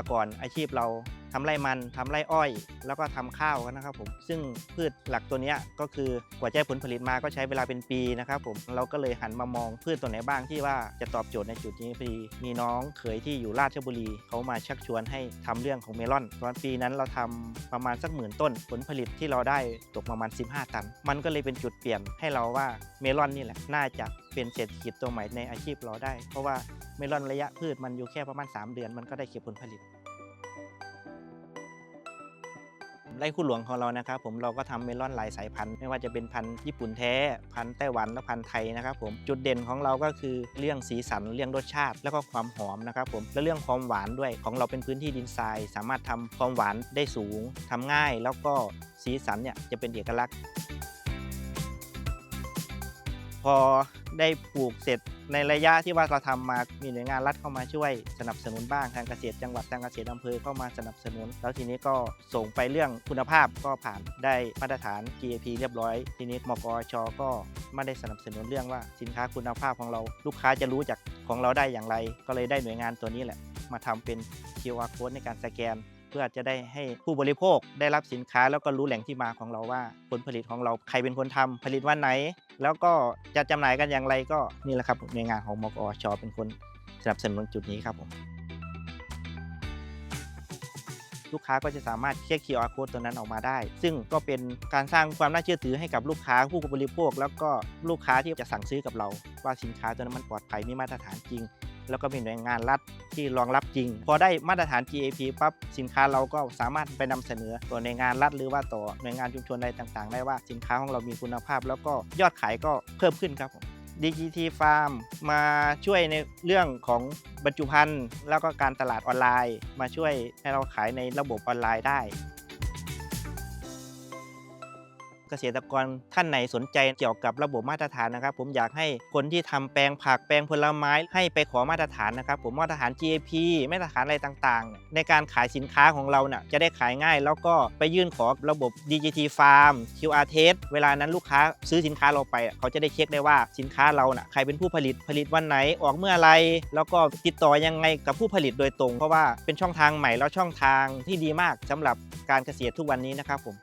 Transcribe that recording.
แต่ก่อนอาชีพเราทำไร่มันทำไร่อ้อย แล้วก็ทำข้าวกันนะครับผมซึ่งพืชหลักตัวนี้ก็คือกว่าจะผลผลิตมาก็ใช้เวลาเป็นปีนะครับผมเราก็เลยหันมามองพืชตัวไหนบ้างที่ว่าจะตอบโจทย์ในจุดนี้พอดีมีน้องเขยที่อยู่ราชบุรีเขามาชักชวนให้ทำเรื่องของเมลอนตอนปีนั้นเราทำประมาณสักหมื่นต้น ผลผลิตที่เราได้ตกประมาณ 15 ตัน มันก็เลยเป็นจุดเปลี่ยนให้เราว่าเมลอนนี่แหละน่าจะเป็นเศรษฐกิจตัวใหม่ในอาชีพเราได้ เพราะว่า เมลอนระยะพืชมันอยู่แค่ประมาณ 3 เดือนมันก็ได้เก็บผลผลิตไร่คู่หลวงของเรานะครับผมเราก็ทำเมลอนหลายสายพันธุ์ไม่ว่าจะเป็นพันธุ์ญี่ปุ่นแท้พันธุ์ไต้หวันและพันธุ์ไทยนะครับผมจุดเด่นของเราก็คือเรื่องสีสันเรื่องรสชาติ แล้วก็ความหอมนะครับผมและเรื่องความหวานด้วยของเราเป็นพื้นที่ดินทราย สามารถทำความหวานได้สูงทำง่ายแล้วก็สีสันเนี่ยจะเป็นเอกลักษณ์ พอได้ปลูกเสร็จในระยะที่ว่าเราทำมามีหน่วยงานรัฐเข้ามาช่วยสนับสนุนบ้างทางเกษตรจังหวัดทางเกษตรอำเภอเข้ามาสนับสนุน แล้วทีนี้ก็ส่งไปเรื่องคุณภาพก็ผ่านได้มาตรฐาน GAP เรียบร้อย ทีนี้มกชก็ไม่ได้สนับสนุนเรื่องว่าสินค้าคุณภาพของเรา ลูกค้าจะรู้จากของเราได้อย่างไร ก็เลยได้หน่วยงานตัวนี้แหละ มาทำเป็น QR code ในการสแกน เพื่อจะได้ให้ผู้บริโภคได้รับสินค้า แล้วก็รู้แหล่งที่มาของเราว่า ผลผลิตของเราใครเป็นคนทำผลิตวันไหน แล้วก็จะจำหน่ายกันอย่างไรก็นี่แหละครับหน่วยงานของมกอชเป็นคนสนับสนุนจุดนี้ครับผมลูกค้าก็จะสามารถเช็ค QR code ตัวนั้นออกมาได้ ซึ่งก็เป็นการสร้างความน่าเชื่อถือให้กับลูกค้าผู้บริโภค แล้วก็ลูกค้าที่จะสั่งซื้อกับเรา ว่าสินค้าตัวนั้นมันปลอดภัยมีมาตรฐานจริง แล้วก็มีหน่วยงานรัฐที่รองรับจริง พอได้มาตรฐาน GAP ปั๊บสินค้าเราก็สามารถไปนำเสนอต่อหน่วยงานรัฐหรือว่าต่อหน่วยงานชุมชนอะไรต่างๆ ได้ว่าสินค้าของเรามีคุณภาพ แล้วก็ยอดขายก็เพิ่มขึ้นครับผม DGT Farm มาช่วยในเรื่องของบรรจุภัณฑ์แล้วก็การตลาดออนไลน์ มาช่วยให้เราขายในระบบออนไลน์ได้ เกษตรกรท่านไหนสนใจเกี่ยวกับระบบมาตรฐานนะครับ ผมอยากให้คนที่ทำแปลงผักแปลงผลไม้ให้ไปขอมาตรฐานนะครับ ผมมาตรฐาน GAP มาตรฐานอะไรต่างๆ ในการขายสินค้าของเราเนี่ยจะได้ขายง่าย แล้วก็ไปยื่นขอระบบ DGT Farm QR Test เวลานั้นลูกค้าซื้อสินค้าเราไป เขาจะได้เช็คได้ว่าสินค้าเราน่ะใครเป็นผู้ผลิตผลิตวันไหนออกเมื่อไรแล้วก็ติดต่อยังไงกับผู้ผลิตโดยตรง เพราะว่าเป็นช่องทางใหม่แล้วช่องทางที่ดีมากสำหรับการเกษตรทุกวันนี้นะครับผม